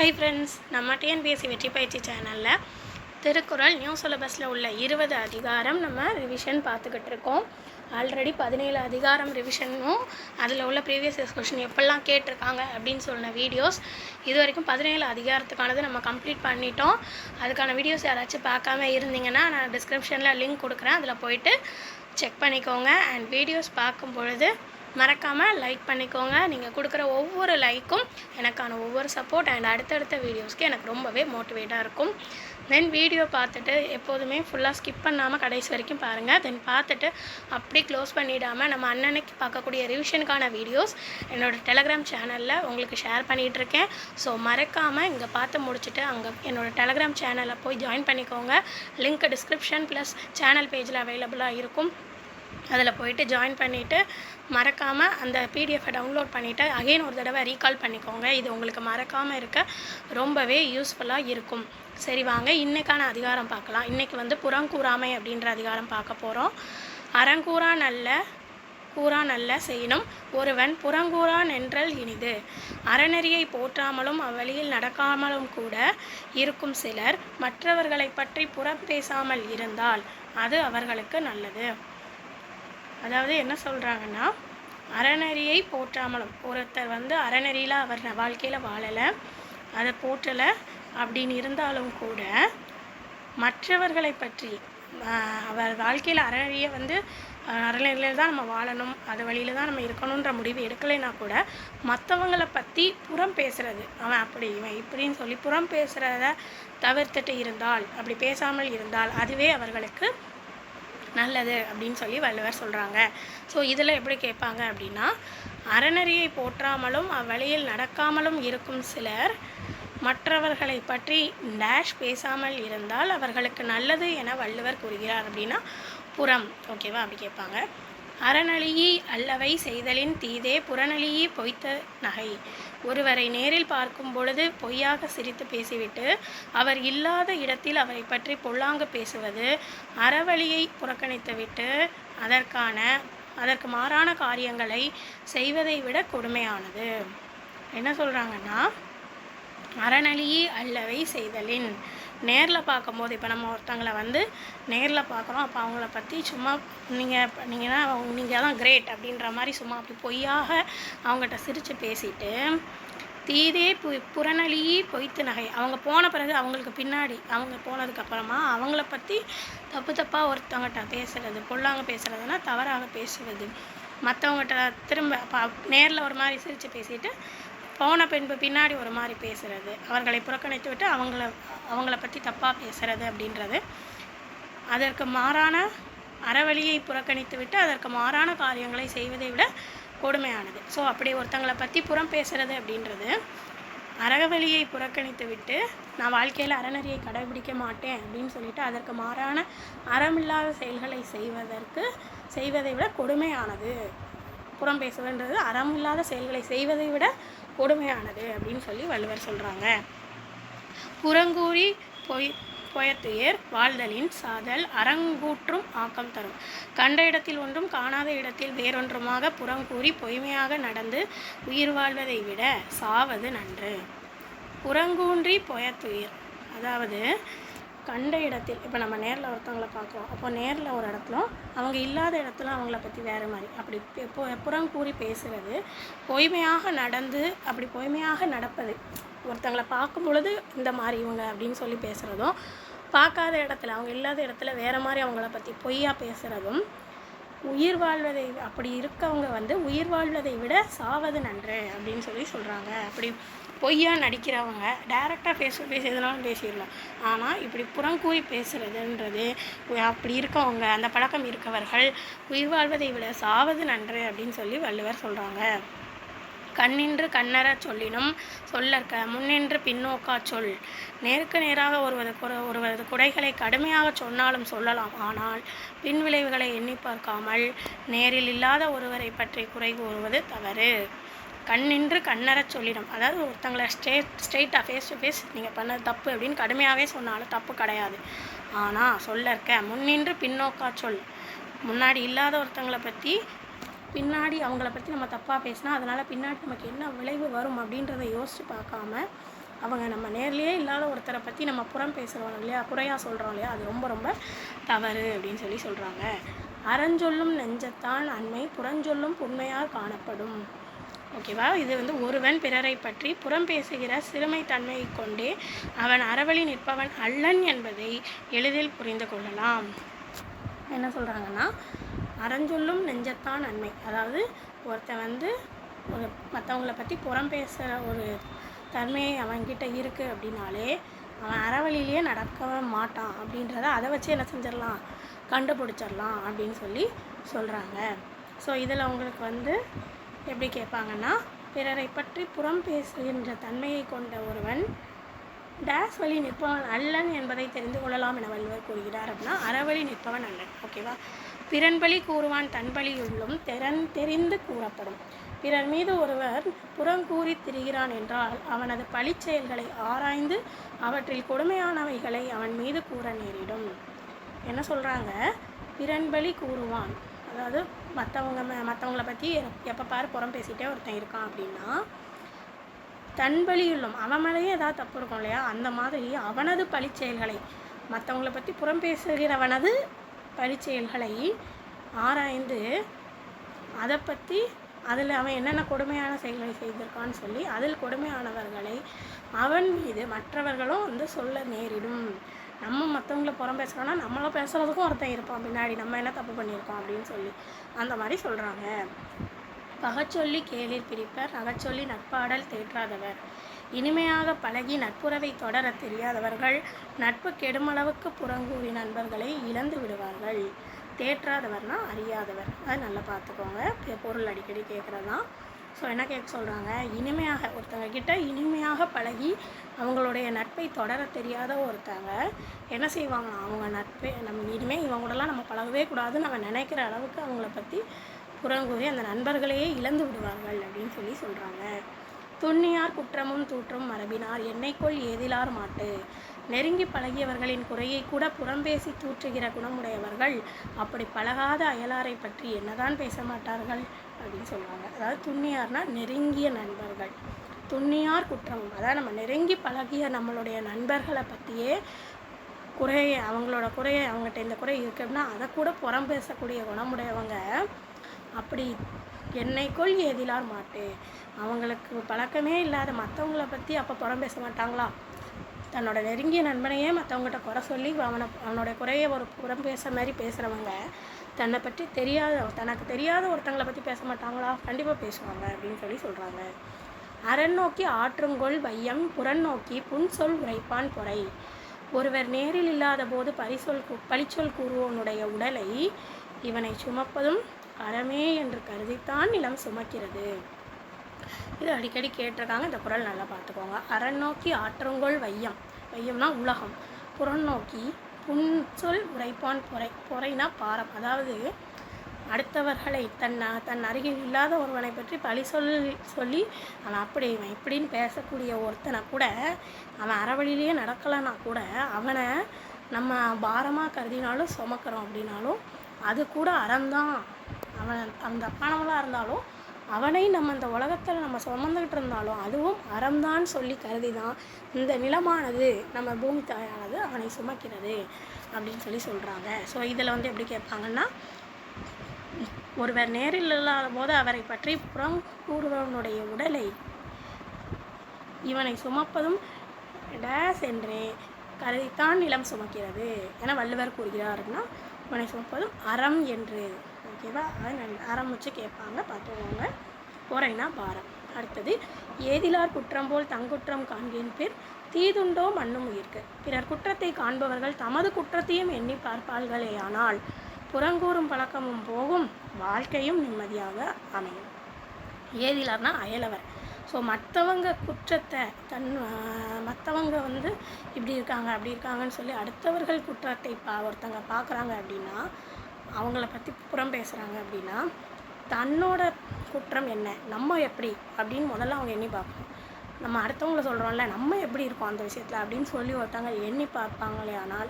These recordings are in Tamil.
ஹை ஃப்ரெண்ட்ஸ் நம்ம டிஎன்பிஎஸ்சி வெற்றி பயிற்சி சேனலில் திருக்குறள் நியூ சிலபஸில் உள்ள இருபது அதிகாரம் நம்ம ரிவிஷன் பார்த்துக்கிட்டு இருக்கோம். ஆல்ரெடி பதினேழு அதிகாரம் ரிவிஷனும் அதில் உள்ள ப்ரீவியஸ் இயர்ஸ் கொஷின் எப்படிலாம் கேட்டிருக்காங்க அப்படின்னு சொன்ன வீடியோஸ் இது வரைக்கும் பதினேழு அதிகாரத்துக்கானது நம்ம கம்ப்ளீட் பண்ணிட்டோம். அதுக்கான வீடியோஸ் யாராச்சும் பார்க்காம இருந்தீங்கன்னா நான் டிஸ்கிரிப்ஷனில் லிங்க் கொடுக்குறேன். அதில் போயிட்டு செக் பண்ணிக்கோங்க. அண்ட் வீடியோஸ் பார்க்கும் பொழுது மறக்காமல் லைக் பண்ணிக்கோங்க. நீங்கள் கொடுக்குற ஒவ்வொரு லைக்கும் எனக்கான ஒவ்வொரு சப்போர்ட் அண்ட் அடுத்தடுத்த வீடியோஸ்க்கு எனக்கு ரொம்பவே மோட்டிவேட்டாக இருக்கும். தென் வீடியோ பார்த்துட்டு எப்போதுமே ஃபுல்லாக ஸ்கிப் பண்ணாமல் கடைசி வரைக்கும் பாருங்கள் தென் பார்த்துட்டு அப்படியே க்ளோஸ் பண்ணிடாமல் நம்ம அன்னன்னைக்கு பார்க்கக்கூடிய ரிவிஷனுக்கான வீடியோஸ் என்னோடய டெலகிராம் சேனலில் உங்களுக்கு ஷேர் பண்ணிகிட்ருக்கேன் ஸோ மறக்காமல் இங்கே பார்த்து முடிச்சுட்டு அங்கே என்னோடய டெலகிராம் சேனலில் போய் ஜாயின் பண்ணிக்கோங்க. லிங்க் டிஸ்கிரிப்ஷன் ப்ளஸ் சேனல் பேஜில் அவைலபிளாக இருக்கும். அதில் போயிட்டு ஜாயின் பண்ணிவிட்டு மறக்காமல் அந்த பிடிஎஃபை டவுன்லோட் பண்ணிவிட்டு அகைன் ஒரு தடவை ரீகால் பண்ணிக்கோங்க. இது உங்களுக்கு மறக்காமல் இருக்க ரொம்பவே யூஸ்ஃபுல்லாக இருக்கும். சரி வாங்க. இன்றைக்கான அதிகாரம் பார்க்கலாம். இன்றைக்கி வந்து புறங்கூறாமை அப்படின்ற அதிகாரம் பார்க்க போகிறோம் அறங்கூறா நல்ல கூறா நல்ல செய்யணும் ஒருவன் புறங்கூறான் என்றல் இனிது. அறநெறியை போற்றாமலும் அவ்வழியில் நடக்காமலும் கூட இருக்கும் சிலர் மற்றவர்களை பற்றி புறம் பேசாமல் இருந்தால் அது அவர்களுக்கு நல்லது. அதாவது என்ன சொல்கிறாங்கன்னா அறநெறியை போற்றாமலும். ஒருத்தர் வந்து அறநெறியில் அவர் வாழ்க்கையில் வாழலை அதை போற்றலை அப்படின்னு இருந்தாலும் கூட மற்றவர்களை பற்றி அவர் வாழ்க்கையில் அறநெறியை வந்து ஆஹ், அறநெறியில் தான் நம்ம வாழணும் அது வழியில் தான் நம்ம இருக்கணுன்ற முடிவு எடுக்கலைன்னா கூட மற்றவங்களை பற்றி புறம் பேசுகிறது அவன் அப்படி இவன் இப்படின்னு சொல்லி புறம் பேசுகிறத தவிர்த்துட்டு இருந்தால் அப்படி பேசாமல் இருந்தால் அதுவே அவர்களுக்கு நல்லது அப்படின்னு சொல்லி வள்ளுவர் சொல்கிறாங்க ஸோ இதில் எப்படி கேட்பாங்க அப்படின்னா அறநெறியை போற்றாமலும் அவ்வழியில் நடக்காமலும் இருக்கும் சிலர் மற்றவர்களை பற்றி டேஷ் பேசாமல் இருந்தால் அவர்களுக்கு நல்லது என வள்ளுவர் கூறுகிறார் அப்படின்னா புறம். ஓகேவா அப்படி கேட்பாங்க. அறநழியி அல்லவை செய்தலின் தீதே புறநழியி பொய்த்த நகை. ஒருவரை நேரில் பார்க்கும் பொழுது பொய்யாக சிரித்து பேசிவிட்டு அவர் இல்லாத இடத்தில் அவரை பற்றி பொல்லாங்கு பேசுவது அறவழியை புறக்கணித்துவிட்டு அதற்கான அதற்கு மாறான காரியங்களை செய்வதை விட கொடுமையானது. என்ன சொல்கிறாங்கன்னா அறநழியி அல்லவை செய்தலின் நேரில் பார்க்கும்போது இப்போ நம்ம ஒருத்தங்களை வந்து நேரில் பார்க்குறோம். அப்போ அவங்கள பற்றி சும்மா நீங்கள் நீங்கள் தான் நீங்கள் தான் கிரேட் அப்படின்ற மாதிரி சும்மா அப்படி பொய்யாக அவங்ககிட்ட சிரித்து பேசிட்டு தீதே பு புறநலி பொய்த்து நகை. அவங்க போன பிறகு அவங்களுக்கு பின்னாடி அவங்க போனதுக்கப்புறமா அவங்கள பற்றி தப்பு தப்பாக ஒருத்தவங்ககிட்ட பேசுகிறது பொல்லாங்க பேசுகிறதுனா தவறாக பேசுவது. மற்றவங்ககிட்ட திரும்ப நேரில் ஒரு மாதிரி சிரித்து பேசிட்டு போன பின்பு பின்னாடி ஒரு மாதிரி பேசுகிறது அவர்களை புறக்கணித்து விட்டு அவங்கள அவங்கள பற்றி தப்பாக பேசுறது அப்படின்றது. அதற்கு மாறான அறவழியை புறக்கணித்து விட்டு அதற்கு மாறான காரியங்களை செய்வதை விட கொடுமையானது. ஸோ அப்படி ஒருத்தங்களை பற்றி புறம் பேசுகிறது அப்படின்றது அறவழியை புறக்கணித்து விட்டு நான் வாழ்க்கையில் அறநெறியை கடைபிடிக்க மாட்டேன் அப்படின்னு சொல்லிட்டு அதற்கு மாறான அறமில்லாத செயல்களை செய்வதற்கு செய்வதை விட கொடுமையானது. புறம் அறம் அறமில்லாத செயல்களை செய்வதை விட கொடுமையானது அப்படின்னு சொல்லி வள்ளுவர் சொல்கிறாங்க புறங்கூறி பொய் பொயத்துயர் வாழ்தலின் சாதல் அறங்கூற்றும் ஆக்கம் தரும். கண்ட இடத்தில் ஒன்றும் காணாத இடத்தில் வேறொன்றுமாக புறங்கூறி பொய்மையாக நடந்து உயிர் வாழ்வதை விட சாவது நன்று. புறங்கூன்றி பொயத்துயிர் அதாவது கண்ட இடத்தில் இப்போ நம்ம நேரில் ஒருத்தவங்கள பார்க்குறோம். அப்போ நேரில் ஒரு இடத்துல அவங்க இல்லாத இடத்துல அவங்கள பற்றி வேறு மாதிரி. அப்படி எப்போ பு- புறங்கூறி பேசுகிறது பொய்மையாக நடந்து அப்படி பொய்மையாக நடப்பது. ஒருத்தவங்கள பார்க்கும் பொழுது இந்த மாதிரி இவங்க அப்படின்னு சொல்லி பேசுகிறதும் பார்க்காத இடத்துல அவங்க இல்லாத இடத்துல வேறு மாதிரி அவங்கள பற்றி பொய்யா பேசுகிறதும் உயிர் வாழ்வதை அப்படி இருக்கவங்க வந்து உயிர் வாழ்வதை விட சாவது நன்று அப்படின்னு சொல்லி சொல்கிறாங்க அப்படி பொய்யாக நடிக்கிறவங்க டைரெக்டாக டு ஃபேஸ் எதுனாலும் பேசிடலாம். ஆனால் இப்படி புறங்கூறி பேசுகிறதுன்றது அப்படி இருக்கவங்க அந்த பழக்கம் இருக்கவர்கள் உயிர் வாழ்வதை விட சாவது நன்று அப்படின்னு சொல்லி வள்ளுவர் சொல்கிறாங்க கண்ணின்று கண்ணற சொல்லினும் சொல்லற்க முன்னின்று பின்னோக்கா சொல். நேருக்கு நேராக ஒருவது குறை ஒருவரது குறைகளை கடுமையாக சொன்னாலும் சொல்லலாம். ஆனால் பின் விளைவுகளை எண்ணி பார்க்காமல் நேரில் இல்லாத ஒருவரை பற்றி குறை கூறுவது தவறு. கண்ணின்று கண்ணறச் சொல்லிடும். அதாவது ஒருத்தங்களை ஸ்ட்ரெயிட் ஸ்ட்ரெயிட்டாக ஃபேஸ் டு ஃபேஸ் நீங்கள் பண்ணது தப்பு அப்படின்னு கடுமையாகவே சொன்னாலும் தப்பு கிடையாது. ஆனால் சொல்ல இருக்க முன்னின்று பின்னோக்கா சொல். முன்னாடி இல்லாத ஒருத்தங்களை பற்றி பின்னாடி அவங்கள பற்றி நம்ம தப்பாக பேசினா அதனால் பின்னாடி நமக்கு என்ன விளைவு வரும் அப்படின்றத யோசித்து பார்க்காம அவங்க நம்ம நேர்லேயே இல்லாத ஒருத்தரை பற்றி நம்ம புறம் பேசுகிறோம் இல்லையா? குறையாக சொல்கிறோம் இல்லையா? அது ரொம்ப ரொம்ப தவறு அப்படின்னு சொல்லி சொல்கிறாங்க அறஞ்சொல்லும் நெஞ்சத்தான் அண்மை புறஞ்சொல்லும் புண்மையால் காணப்படும். ஓகேவா? இது வந்து ஒருவன் பிறரை பற்றி புறம் பேசுகிற சிறுமை தன்மையை கொண்டே அவன் அறவழி நிற்பவன் அல்லன் என்பதை எளிதில் புரிந்து கொள்ளலாம். என்ன சொல்கிறாங்கன்னா அறஞ்சொல்லும் நெஞ்சத்தான் நன்மை. அதாவது ஒருத்தன் வந்து ஒரு மற்றவங்கள பற்றி புறம் பேசுகிற ஒரு தன்மையை அவன்கிட்ட இருக்குது அப்படின்னாலே அவன் அறவழியிலேயே நடக்க மாட்டான் அப்படின்றத அதை வச்சு என்ன செஞ்சிடலாம்? கண்டுபிடிச்சிடலாம் அப்படின்னு சொல்லி சொல்கிறாங்க ஸோ இதில் அவங்களுக்கு வந்து எப்படி கேட்பாங்கன்னா பிறரை பற்றி புறம் பேசுகின்ற தன்மையை கொண்ட ஒருவன் டேஸ் வழி நிற்பவன் அல்லன் என்பதை தெரிந்து கொள்ளலாம் என வள்ளுவர் கூறுகிறார் அப்படின்னா அறவழி நிற்பவன் அல்லன். ஓகேவா பிறன்பழி கூறுவான் தன்பழி உள்ளும் திறன் தெரிந்து கூறப்படும். பிறர் மீது ஒருவர் புறங்கூறி திரிகிறான் என்றால் அவனது பழி செயல்களை ஆராய்ந்து அவற்றில் கொடுமையானவைகளை அவன் மீது கூற நேரிடும். என்ன சொல்கிறாங்க பிறன்பலி கூறுவான். அதாவது மற்றவங்க மற்றவங்கள பற்றி எப்போ பாரு புறம் பேசிகிட்டே ஒருத்தன் இருக்கான் அப்படின்னா தன் பலியுள்ளும் அவன் மேலேயே ஏதாவது தப்பு இருக்கும் இல்லையா? அந்த மாதிரி அவனது பழிச்செயல்களை மற்றவங்கள பற்றி புறம் பேசுகிறவனது பழிச்செயல்களை ஆராய்ந்து அதை பற்றி அதில் அவன் என்னென்ன கொடுமையான செயல்களை செய்திருக்கான்னு சொல்லி அதில் கொடுமையானவர்களை அவன் மீது மற்றவர்களும் வந்து சொல்ல நேரிடும். நம்ம மற்றவங்கள புறம் பேசுகிறோன்னா நம்மளை பேசுகிறதுக்கும் ஒருத்தன் இருப்பான் பின்னாடி. நம்ம என்ன தப்பு பண்ணியிருக்கோம் அப்படின்னு சொல்லி. அந்த மாதிரி சொல்கிறாங்க பகச்சொல்லி கேளிர் பிரிப்பர் நகச்சொல்லி நட்பாடல் தேற்றாதவர். இனிமையாக பழகி நட்புறவை தொடர தெரியாதவர்கள் நட்பு கெடுமளவுக்கு புறங்கூறி நண்பர்களை இழந்து விடுவார்கள். தேற்றாதவர்னா அறியாதவர். அது நல்லா பார்த்துக்கோங்க பொருள் அடிக்கடி கேட்குறது தான் ஸோ என்ன கேட்க சொல்கிறாங்க இனிமையாக ஒருத்தங்க கிட்ட இனிமையாக பழகி அவங்களுடைய நட்பை தொடர தெரியாத ஒருத்தங்க என்ன செய்வாங்க அவங்க நட்பை நம்ம இனிமேல் இவங்க கூடலாம் நம்ம பழகவே கூடாதுன்னு நம்ம நினைக்கிற அளவுக்கு அவங்கள பற்றி புறங்கூறி அந்த நண்பர்களையே இழந்து விடுவார்கள் அப்படின்னு சொல்லி சொல்கிறாங்க துண்ணியார் குற்றமும் தூற்றும் மரபினார் என்னைக்கொள் ஏதிலார் மாட்டு. நெருங்கி பழகியவர்களின் குறையை கூட புறம்பேசி தூற்றுகிற குணமுடையவர்கள் அப்படி பழகாத அயலாரை பற்றி என்னதான் பேச மாட்டார்கள்? அப்படின்னு சொல்லுவாங்க. அதாவது துண்ணியார்னா நெருங்கிய நண்பர்கள். துண்ணியார் குற்றம். அதாவது நம்ம நெருங்கி பழகிய நம்மளுடைய நண்பர்களை பற்றியே குறைய அவங்களோட குறையை அவங்ககிட்ட இந்த குறை இருக்கு அப்படின்னா அதை கூட புறம் பேசக்கூடிய குணமுடையவங்க அப்படி என்னைக்குள் எதிலார் மாட்டு. அவங்களுக்கு பழக்கமே இல்லாத மற்றவங்கள பற்றி அப்போ புறம் பேச மாட்டாங்களா? தன்னோட நெருங்கிய நண்பனையே மற்றவங்ககிட்ட குறை சொல்லி அவனை அவனோட குறையை ஒரு புறம் பேச மாதிரி பேசுகிறவங்க தன்னை பற்றி தெரியாத தனக்கு தெரியாத ஒருத்தங்களை பற்றி பேச மாட்டாங்களா? கண்டிப்பாக பேசுவாங்க அப்படின்னு சொல்லி சொல்கிறாங்க அரண் நோக்கி ஆற்றுங்கொள் வையம் புறன் நோக்கி புன்சொல் உரைப்பான் பொறை. ஒருவர் நேரில் இல்லாத போது பரிசொல் பழிச்சொல் கூறுவோனுடைய உடலை இவனை சுமப்பதும் அறமே என்று கருதித்தான் நிலம் சுமக்கிறது. இது அடிக்கடி கேட்டிருக்காங்க. இந்த குறள் நல்லா பார்த்துக்கோங்க. அறநோக்கி நோக்கி ஆற்றுங்கொள் வையம். வையம்னா உலகம். புறநோக்கி புன்சொல் உரைப்பான் பொறை பொறைனா பாரம். அதாவது அடுத்தவர்களை தன் தன் அருகில் இல்லாத ஒருவனை பற்றி பழி சொல் சொல்லி அவன் அப்படி இவன் இப்படின்னு பேசக்கூடிய ஒருத்தனை கூட அவன் அறவழிலேயே நடக்கலைன்னா கூட அவனை நம்ம பாரமாக கருதினாலும் சுமக்கிறோம் அப்படின்னாலும் அது கூட அறம்தான். அவன் அந்த தப்பானவளாக இருந்தாலும் அவனை நம்ம இந்த உலகத்தில் நம்ம சுமந்துக்கிட்டு இருந்தாலும் அதுவும் அறம்தான் சொல்லி கருதி தான் இந்த நிலமானது நம்ம பூமி தாயானது அவனை சுமக்கிறது அப்படின்னு சொல்லி சொல்கிறாங்க ஸோ இதில் வந்து எப்படி கேட்பாங்கன்னா ஒருவர் நேரில் இல்லாத போது அவரை பற்றி புறம் கூறுபவனுடைய உடலை இவனை சுமப்பதும் டேஸ் என்றே கருதித்தான் நிலம் சுமக்கிறது என வள்ளுவர் கூறுகிறாருன்னா இவனை சுமப்பதும் அறம் என்று ஓகேவா? அதை நல்- அறம் கேட்பாங்க. பார்த்துக்கோங்க. பொறைனா பாரம். அடுத்தது ஏதிலார் குற்றம் போல் தங்குற்றம் காண்கின் பேர் தீதுண்டோ மண்ணும் உயிர்க்கு. பிறர் குற்றத்தை காண்பவர்கள் தமது குற்றத்தையும் எண்ணி பார்ப்பார்களேயானால் புறங்கூறும் பழக்கமும் போகும். வாழ்க்கையும் நிம்மதியாக அமையும். ஏதிலார்னா அயலவர். ஸோ மற்றவங்க குற்றத்தை தன் மற்றவங்க வந்து இப்படி இருக்காங்க அப்படி இருக்காங்கன்னு சொல்லி அடுத்தவர்கள் குற்றத்தை பா ஒருத்தங்க பார்க்குறாங்க அப்படின்னா அவங்கள பற்றி புறம் பேசுகிறாங்க அப்படின்னா தன்னோட குற்றம் என்ன? நம்ம எப்படி? அப்படின்னு முதல்ல அவங்க எண்ணி பார்க்கணும். நம்ம அடுத்தவங்கள சொல்கிறோம்ல நம்ம எப்படி இருக்கோம் அந்த விஷயத்தில் அப்படின்னு சொல்லி ஒருத்தவங்க எண்ணி பார்ப்பாங்களே ஆனால்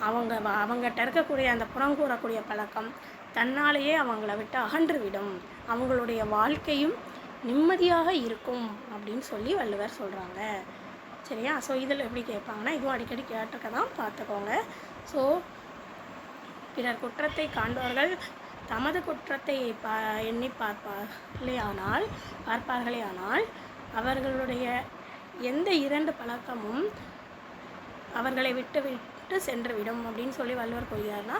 அவங்க வ- அவங்ககிட்ட இருக்கக்கூடிய அந்த புறம் கூறக்கூடிய பழக்கம் தன்னாலேயே அவங்கள விட்டு அகன்று விடும் அவங்களுடைய வாழ்க்கையும் நிம்மதியாக இருக்கும் அப்படின்னு சொல்லி வள்ளுவர் சொல்கிறாங்க சரியா? ஸோ இதில் எப்படி கேட்பாங்கன்னா இதுவும் அடிக்கடி கேட்டிருக்க தான் பார்த்துக்கோங்க. ஸோ பிறர் குற்றத்தை காண்பவர்கள் தமது குற்றத்தை பா எண்ணி பார்ப்பார்களேயானால் பார்ப்பார்களேயானால் பார்ப்பார்களே ஆனால் அவர்களுடைய எந்த இரண்டு பழக்கமும் அவர்களை விட்டு விட்டு சென்று விடும் அப்படின்னு சொல்லி வள்ளுவர் கூறுகிறார்னா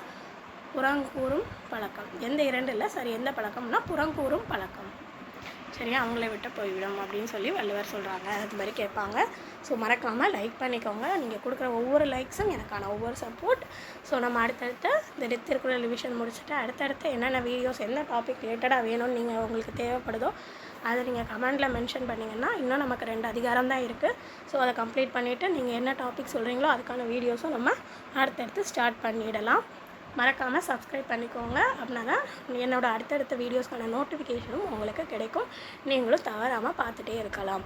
புறங்கூறும் பழக்கம். எந்த இரண்டு இல்லை சரி எந்த பழக்கம்னா புறங்கூறும் பழக்கம். சரியா அவங்கள விட்டு போய்விடும் அப்படின்னு சொல்லி வள்ளுவர் சொல்கிறாங்க அது மாதிரி கேட்பாங்க. ஸோ மறக்காமல் லைக் பண்ணிக்கோங்க. நீங்கள் கொடுக்குற ஒவ்வொரு லைக்ஸும் எனக்கான ஒவ்வொரு சப்போர்ட் ஸோ நம்ம அடுத்தடுத்து இந்த திருக்குறள் ரிவிஷன் முடிச்சுட்டு அடுத்தடுத்து என்னென்ன வீடியோஸ் என்ன டாபிக் ரிலேட்டடாக வேணும்னு நீங்கள் உங்களுக்கு தேவைப்படுதோ அதை நீங்கள் கமெண்டில் மென்ஷன் பண்ணிங்கன்னா இன்னும் நமக்கு ரெண்டு அதிகாரம் தான் இருக்குது ஸோ அதை கம்ப்ளீட் பண்ணிவிட்டு நீங்கள் என்ன டாபிக் சொல்கிறீங்களோ அதுக்கான வீடியோஸும் நம்ம அடுத்தடுத்து ஸ்டார்ட் பண்ணிடலாம். மறக்காமல் சப்ஸ்கிரைப் பண்ணிக்கோங்க. அப்படின்னா தான் என்னோடய அடுத்தடுத்த வீடியோஸ்க்கான நோட்டிஃபிகேஷனும் உங்களுக்கு கிடைக்கும். நீங்களும் தவறாமல் பார்த்துட்டே இருக்கலாம்.